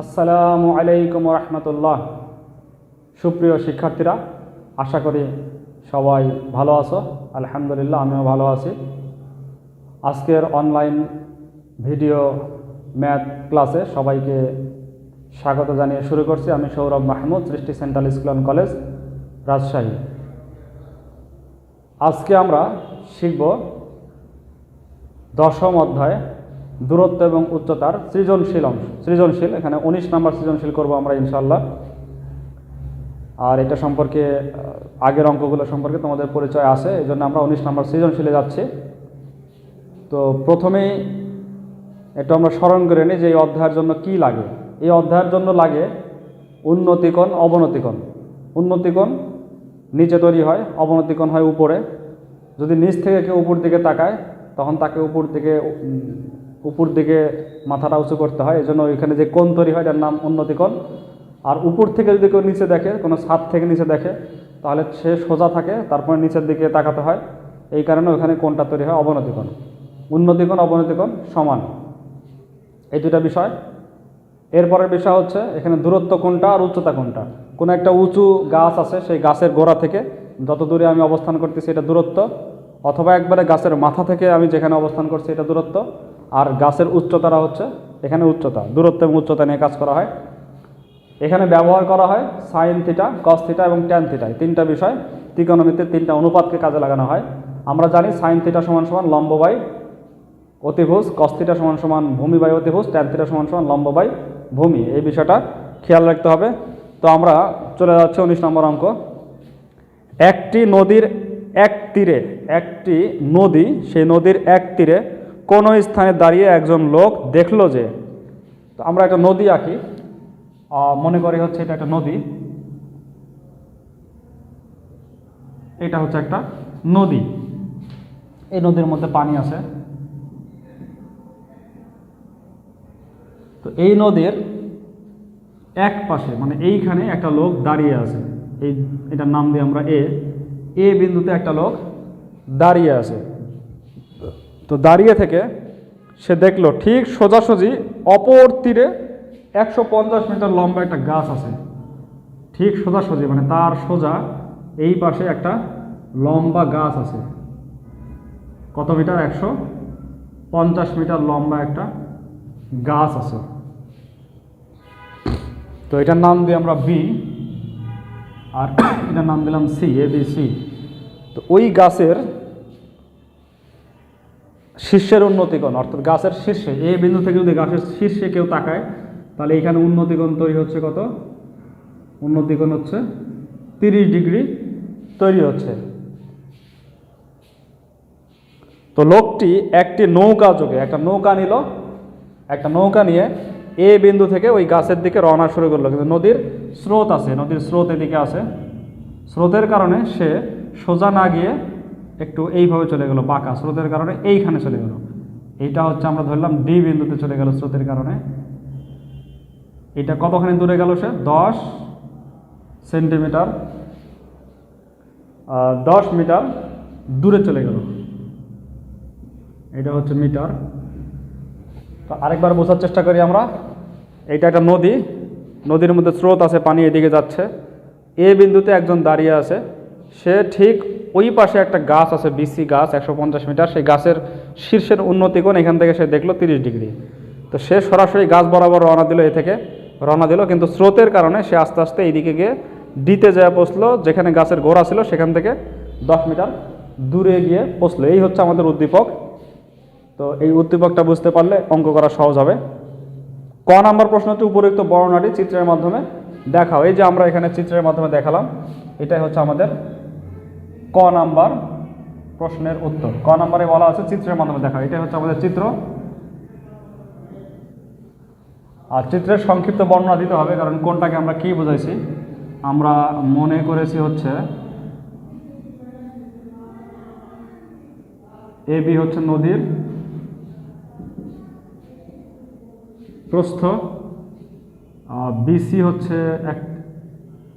আসসালামু আলাইকুম রহমতুল্লাহ। সুপ্রিয় শিক্ষার্থীরা, আশা করি সবাই ভালো আছো। আলহামদুলিল্লাহ, আমিও ভালো আছি। আজকের অনলাইন ভিডিও ম্যাথ ক্লাসে সবাইকে স্বাগত জানিয়ে শুরু করছি। আমি Sourav Mahmud, Srishti Central School and College, Rajshahi. আজকে আমরা শিখব দশম অধ্যায় দূরত্ব এবং উচ্চতার সৃজনশীল অংশ। সৃজনশীল এখানে উনিশ নাম্বার সৃজনশীল করব আমরা ইনশাল্লাহ আর এটা সম্পর্কে আগের অঙ্কগুলো সম্পর্কে তোমাদের পরিচয় আছে এই জন্য আমরা উনিশ নাম্বার সৃজনশীলে যাচ্ছি। তো প্রথমেই এটা আমরা স্মরণ করে নিই যে এই অধ্যায়ের জন্য কি লাগে। এই অধ্যায়ের জন্য লাগে উন্নতিকোণ অবনতিকোণ। উন্নতিকোণ নিচে তৈরি হয় অবনতিকোণ হয় উপরে। যদি নিচ থেকে কেউ উপর দিকে তাকায় তখন তাকে উপর দিকে উম, উপর দিকে মাথাটা উঁচু করতে হয় এই জন্য ওইখানে যে কোণ তৈরি হয়, এটার নাম উন্নতিকোণ আর উপর থেকে যদি কেউ নিচে দেখে, কোনো ছাদ থেকে নিচে দেখে, তাহলে সে সোজা থাকে, তারপরে নিচের দিকে তাকাতে হয়। এই কারণে ওখানে কোণটা তৈরি হয় অবনতি অবনতিকোণ উন্নতিকোণ অবনতিকোণ সমান। এই দুটা বিষয়। এরপরের বিষয় হচ্ছে, এখানে দূরত্ব কোনটা আর উচ্চতা কোনটা কোনো একটা উঁচু গাছ আছে, সেই গাছের গোড়া থেকে যত দূরে আমি অবস্থান করতেছি, এটা দূরত্ব। অথবা একবারে গাছের মাথা থেকে আমি যেখানে অবস্থান করছি, এটা দূরত্ব। আর গাছের উচ্চতারা হচ্ছে এখানে উচ্চতা, দূরত্ব এবং উচ্চতা নিয়ে কাজ করা হয়। এখানে ব্যবহার করা হয় সাইন থিটা, কস থিটা এবং ট্যান থিটা। তিনটা বিষয় ত্রিকোণমিতির তিনটা অনুপাতকে কাজে লাগানো হয়। আমরা জানি সাইন থিটা সমান সমান লম্ব বাই অতিভুজ কস্তিটা সমান সমান ভূমি বাই অতিভুজ, ট্যান থিটা সমান সমান লম্ব বাই ভূমি। এই বিষয়টা খেয়াল রাখতে হবে। তো আমরা চলে যাচ্ছি উনিশ নম্বর অঙ্ক। একটি নদীর এক তীরে, একটি নদী, সেই নদীর এক তীরে কোনো স্থানে দাঁড়িয়ে একজন লোক দেখল যে, তো আমরা একটা নদী আঁকি। মনে করি হচ্ছে এটা একটা নদী। এটা হচ্ছে একটা নদী। এই নদীর মধ্যে পানি আছে। তো এই নদীর এক পাশে মানে এইখানে একটা লোক দাঁড়িয়ে আছে। এই, এটার নাম দিয়ে আমরা এ। এ বিন্দুতে একটা লোক দাঁড়িয়ে আছে। তো দাঁড়িয়ে থেকে সে দেখল, ঠিক সোজাসুজি অপর তীরে একশো পঞ্চাশ মিটার লম্বা একটা গাছ আছে। ঠিক সোজাসুজি মানে তার সোজা এই পাশে একটা লম্বা গাছ আছে। কত মিটার? একশো পঞ্চাশ মিটার লম্বা একটা গাছ আছে। তো এটার নাম দিয়ে আমরা বি, আর এটার নাম দিলাম সি, এ, বি, সি। তো ওই গাছের শীর্ষের উন্নতিকোণ, অর্থাৎ গাছের শীর্ষে, এ বিন্দু থেকে যদি গাছের শীর্ষে কেউ তাকায়, তাহলে এখানে উন্নতিকোণ তৈরি হচ্ছে কত? উন্নতিকোণ হচ্ছে তিরিশ ডিগ্রি তৈরি হচ্ছে। তো লোকটি একটি নৌকা যোগে, একটা নৌকা নিল, একটা নৌকা নিয়ে এ বিন্দু থেকে ওই গাছের দিকে রওনা শুরু করল। কিন্তু নদীর স্রোত আছে, নদীর স্রোত এদিকে আছে। স্রোতের কারণে সে সোজা না গিয়ে একটু এইভাবে চলে গেল, বাঁকা স্রোতের কারণে এইখানে চলে গেল। এইটা হচ্ছে আমরা ধরলাম ডি বিন্দুতে চলে গেল স্রোতের কারণে। এটা কতখানি দূরে গেল সে? দশ সেন্টিমিটার। দশ মিটার দূরে চলে গেল। এটা হচ্ছে মিটার। তো আরেকবার বোঝার চেষ্টা করি আমরা। এইটা একটা নদী। নদীর মধ্যে স্রোত আছে, পানি এদিকে যাচ্ছে। এ বিন্দুতে একজন দাঁড়িয়ে আছে। সে ঠিক ওই পাশে একটা গাছ আছে বিসি গাছ, একশো পঞ্চাশ মিটার। সেই গাছের শীর্ষের উন্নতিকোণ এখান থেকে সে দেখল তিরিশ ডিগ্রি। তো সে সরাসরি গাছ বরাবর রওনা দিল এ থেকে। রওনা দিল, কিন্তু স্রোতের কারণে সে আস্তে আস্তে এইদিকে গিয়ে ডিতে যা পৌঁছলো যেখানে গাছের গোড়া ছিল সেখান থেকে দশ মিটার দূরে গিয়ে পৌঁছলো এই হচ্ছে আমাদের উদ্দীপক। তো এই উদ্দীপকটা বুঝতে পারলে অঙ্ক করা সহজ হবে। ক নাম্বার প্রশ্ন হচ্ছে উপরোক্ত বর্ণনাটি চিত্রের মাধ্যমে দেখাও। এই যে আমরা এখানে চিত্রের মাধ্যমে দেখালাম, এটাই হচ্ছে আমাদের ক নাম্বার প্রশ্নের উত্তর। ক নাম্বারে বলা আছে চিত্রের মাধ্যমে দেখা। এটাই হচ্ছে আমাদের চিত্র। আর চিত্রের সংক্ষিপ্ত বর্ণনা দিতে হবে, কারণ কোনটাকে আমরা কি বোঝাইছি? আমরা মনে করেছি হচ্ছে এ, বি হচ্ছে নদীর প্রস্থ বিসি হচ্ছে এক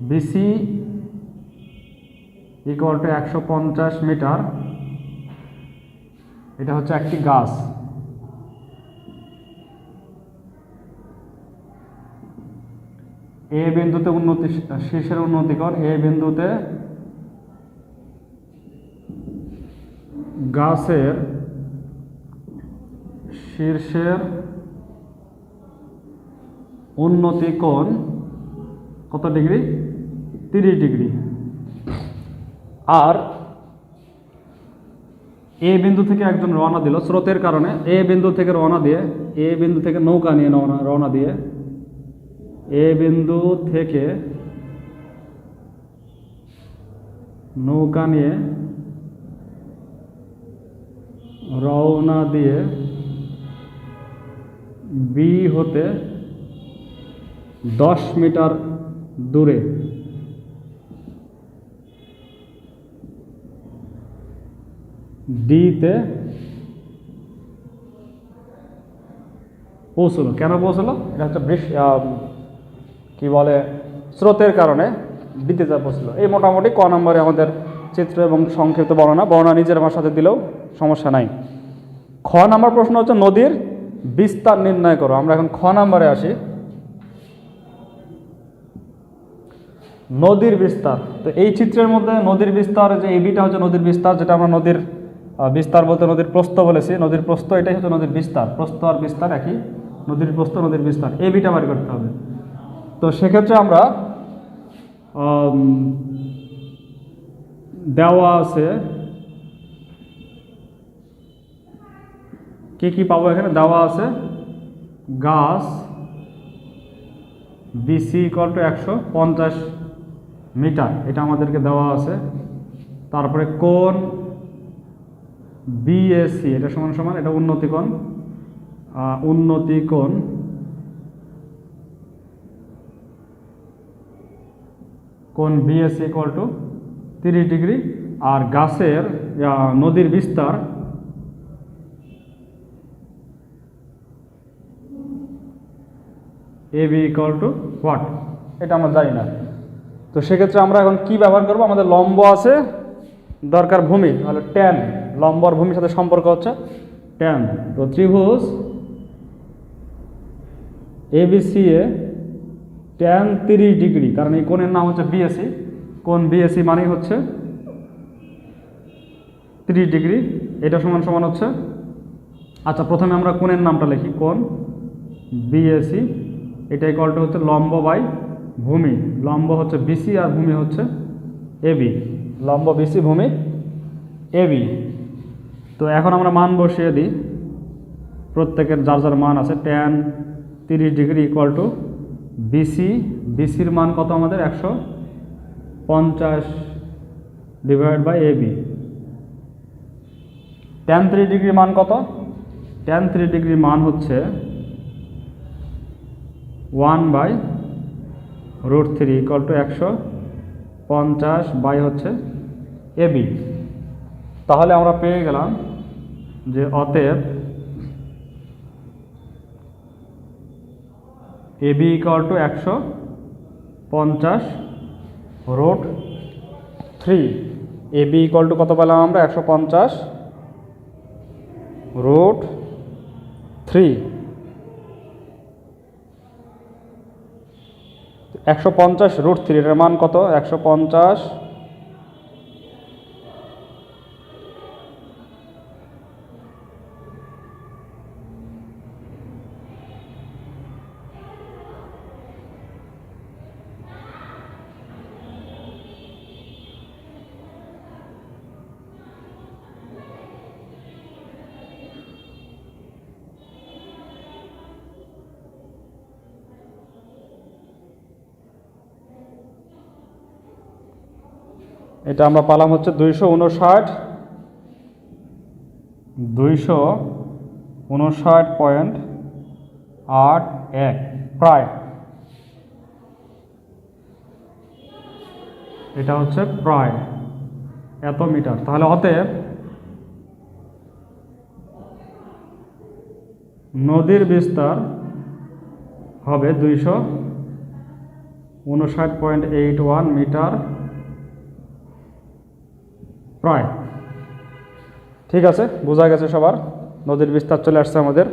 বিসি ইকুয়াল টু একশো পঞ্চাশ মিটার এটা হচ্ছে একটি গাছ। এ বিন্দুতে উন্নতি শীর্ষের উন্নতিকর এ বিন্দুতে গাছের শীর্ষের উন্নতি কোণ কত ডিগ্রি? তিরিশ ডিগ্রি। আর এ বিন্দু থেকে একজন রওনা দিল স্রোতের কারণে। এ বিন্দু থেকে রওনা দিয়ে, এ বিন্দু থেকে নৌকা নিয়ে রওনা দিয়ে, এ বিন্দু থেকে নৌকা নিয়ে রওনা দিয়ে বি হতে দশ মিটার দূরে। ডিতে পৌঁছলো। কেন পৌঁছলো? এটা হচ্ছে বৃষ্টি কি বলে, স্রোতের কারণে ডিতে যা পৌঁছলো। এই মোটামুটি ক নম্বরে আমাদের চিত্র এবং সংক্ষিপ্ত বর্ণনা। বর্ণনা নিজের আমার সাথে দিলেও সমস্যা নাই। খ নম্বর প্রশ্ন হচ্ছে, নদীর বিস্তার নির্ণয় করো। আমরা এখন খ নম্বরে আসি। নদীর বিস্তার। তো এই চিত্রের মধ্যে নদীর বিস্তার, যে এবিটা হচ্ছে নদীর বিস্তার, যেটা আমরা নদীর বিস্তার বলতে নদীর প্রস্থ বলেছি। নদীর প্রস্থ এটাই হচ্ছে নদীর বিস্তার। প্রস্থ আর বিস্তার একই। নদীর প্রস্থ, নদীর বিস্তার। এই বিটা বাড়ি করতে হবে। তো সেক্ষেত্রে আমরা দেওয়া আছে কি কি পাবো এখানে? দেওয়া আছে গাছ বিসি ইকল টু একশো পঞ্চাশ মিটার। এটা আমাদেরকে দেওয়া আছে। তারপরে কোন বিএসসি এটা সমান সমান এটা উন্নতি কোণ। আহ, উন্নতি কোণ। কোন বিএসসি ইকুয়াল টু তিরিশ ডিগ্রি। আর গাছের নদীর বিস্তার A B equal to what এটা আমরা জানি না। তো সেক্ষেত্রে আমরা এখন কি ব্যবহার করব? আমাদের লম্ব আছে দরকার ভূমি তাহলে ট্যান লম্ব আর ভূমির সাথে সম্পর্ক হচ্ছে ট্যান তো ত্রিভুজ এবিসি এ ট্যান তিরিশ ডিগ্রি, কারণ এই কোণের নাম হচ্ছে বিএসি কোণ বিএসি মানেই হচ্ছে তিরিশ ডিগ্রি, এটা সমান সমান হচ্ছে আচ্ছা প্রথমে আমরা কোণের নামটা লিখি, কোণ বিএসি এটা ইকলটা হচ্ছে লম্ব বাই ভূমি, লম্ব হচ্ছে বিসি আর ভূমি হচ্ছে এবি লম্ব বিসি ভূমি এবি তো এখন আমরা মান বসিয়ে দিই। প্রত্যেকের যার যার মান আছে ট্যান তিরিশ ডিগ্রি ইকুয়াল টু বিসি বিসির মান কত আমাদের? একশো পঞ্চাশ divide by AB tan three degree মান কত? ট্যান থ্রি ডিগ্রি মান হচ্ছে one by root three equal to একশো পঞ্চাশ বাই হচ্ছে এবি তাহলে আমরা পেয়ে গেলাম যে অতএব এবি ইকুয়াল টু একশো পঞ্চাশ root three. AB equal to কত পেলাম আমরা? একশো পঞ্চাশ রোড থ্রি। একশো পঞ্চাশ রুট থ্রি, এটার মান কত? একশো পঞ্চাশ এটা আমরা পালাম হচ্ছে দুইশো উনষাট দুইশো উনষাট পয়েন্ট আট এক, প্রায়। এটা হচ্ছে প্রায়, এত মিটার। তাহলে অতএব নদীর বিস্তার হবে দুইশো উনষাট পয়েন্ট এইট ওয়ান মিটার প্রায় ঠিক আছে, বোঝা গেছে সবার, নদীর বিস্তার চলে আসছে আমাদের।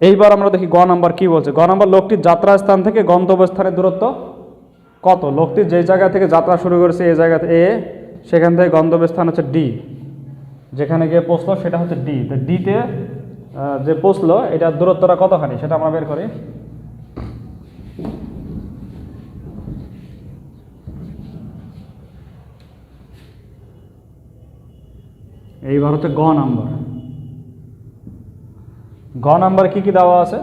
এইবার আমরা দেখি গ নাম্বার কি বলছে। গ নাম্বার, লোকটির যাত্রা স্থান থেকে গন্তব্যস্থানের দূরত্ব কত? লোকটি যেই জায়গা থেকে যাত্রা শুরু করেছে, এই জায়গা এ, সেখান থেকে গন্তব্যস্থান হচ্ছে ডি। যেখানে গিয়ে পৌঁছলো, সেটা হচ্ছে ডি। তো ডিতে যে পৌঁছলো, এটার দূরত্বটা কতখানি, সেটা আমরা বের করি। এইবার হচ্ছে গ নাম্বার। গ নাম্বারে কি কি দেওয়া আছে?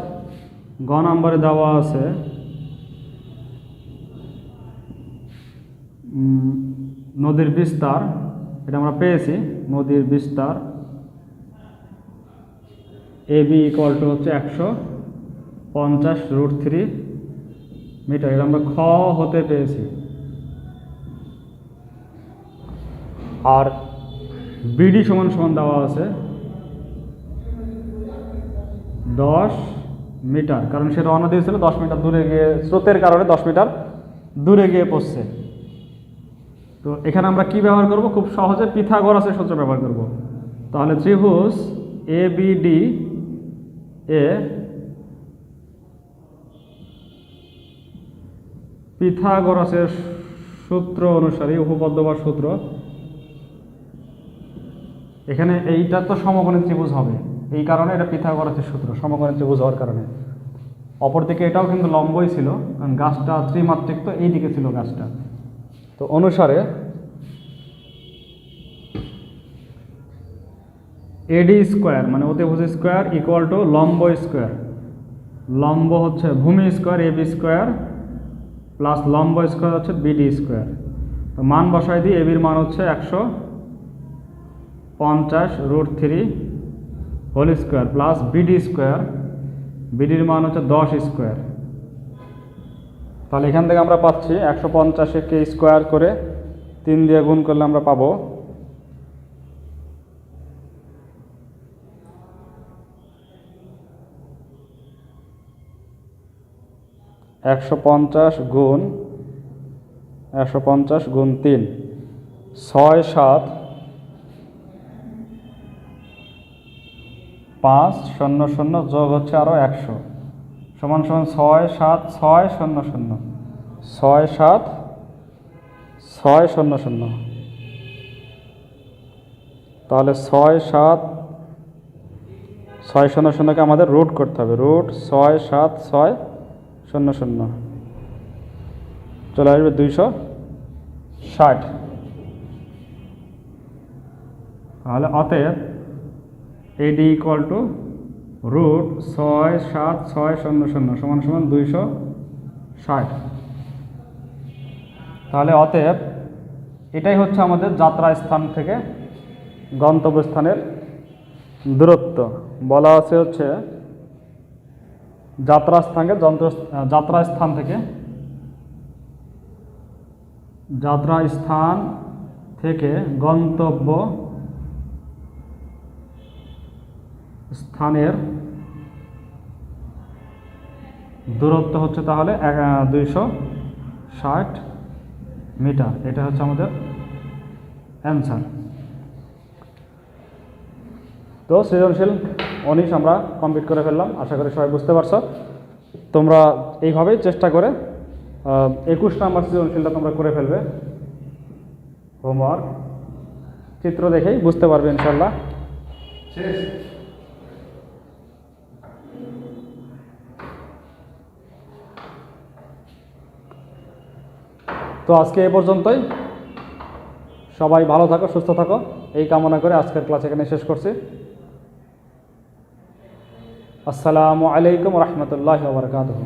গ নাম্বারে দেওয়া আছে নদীর বিস্তার, এটা আমরা পেয়েছি, নদীর বিস্তার, এ বি ইকুয়াল টু হচ্ছে একশো পঞ্চাশ রুট থ্রি মিটার এটা আমরা খ হতে পেয়েছি। আর বিডি সমান সমান দেওয়া আছে। দশ মিটার, কারণ সে রওনা দিয়েছিল, দশ মিটার দূরে গিয়ে, স্রোতের কারণে দশ মিটার দূরে গিয়ে পড়ছে। তো এখানে আমরা কি ব্যবহার করব? খুব সহজে পিথাগোরাসের সূত্র ব্যবহার করব। তাহলে ত্রিভুজ এ বি ডি এ পিথাগোরাসের সূত্র অনুসারে উপপাদ্য বা সূত্র এখানে এইটা তো সমকোণী ত্রিভুজ হবে। এই কারণে এটা পিথাগোরাসের সূত্র, সমকোণী ত্রিভুজ হওয়ার কারণে। অপরদিকে এটাও কিন্তু লম্বই ছিল, কারণ গাছটা ত্রিমাত্রিক, তো এই দিকে ছিল গাছটা। তো অনুসারে এডি স্কোয়ার মানে অতিভুজ স্কোয়ার ইকুয়াল টু লম্ব স্কোয়ার। লম্ব হচ্ছে ভূমি স্কোয়ার এবি স্কোয়ার প্লাস লম্ব স্কোয়ার হচ্ছে বিডি স্কোয়ার। তো মান বসায় দিই এবির মান হচ্ছে একশো পঞ্চাশ root three whole square plus BD square বিডির মান হচ্ছে দশ স্কোয়ার তাহলে এখান থেকে আমরা পাচ্ছি একশো পঞ্চাশকে স্কোয়ার করে তিন দিয়ে গুণ করলে আমরা পাবো একশো পঞ্চাশ গুণ একশো পঞ্চাশ গুণ তিন। ছয় সাত পাঁচ শূন্য শূন্য যোগ হচ্ছে আরও একশো। সমান সমান ছয় সাত ছয় শূন্য শূন্য। ছয় সাত ছয় শূন্য শূন্য। তাহলে ছয় সাত ছয় শূন্য শূন্যকে আমাদের রুট করতে হবে। রুট ছয় সাত ছয় শূন্য শূন্য। চলে আসবে দুইশো ষাট। তাহলে অতএব এডি ইকুয়াল টু রুট ছয় সাত ছয় শূন্য শূন্য সমান সমান দুইশো ষাট। তাহলে অতএব এটাই হচ্ছে আমাদের যাত্রা স্থান থেকে গন্তব্যস্থানের দূরত্ব। বলা আছে হচ্ছে যাত্রা স্থানকে যন্ত্র, যাত্রা স্থান থেকে যাত্রা স্থান থেকে গন্তব্য স্থানের দূরত্ব হচ্ছে তাহলে দুইশো ষাট মিটার। এটা হচ্ছে আমাদের অ্যান্সার তো সৃজনশীল উনিশ আমরা কমপ্লিট করে ফেললাম। আশা করি সবাই বুঝতে পারছ। তোমরা এইভাবেই চেষ্টা করে একুশ নাম্বার সৃজনশীলটা তোমরা করে ফেলবে। হোমওয়ার্ক চিত্র দেখেই বুঝতে পারবে ইনশাল্লাহ তো আজকে এ পর্যন্তই। সবাই ভালো থাকো, সুস্থ থাকো। এই কামনা করে আজকের ক্লাস এখানে শেষ করছি। আসসালামু আলাইকুম রহমতুল্লাহ বরকাতহ।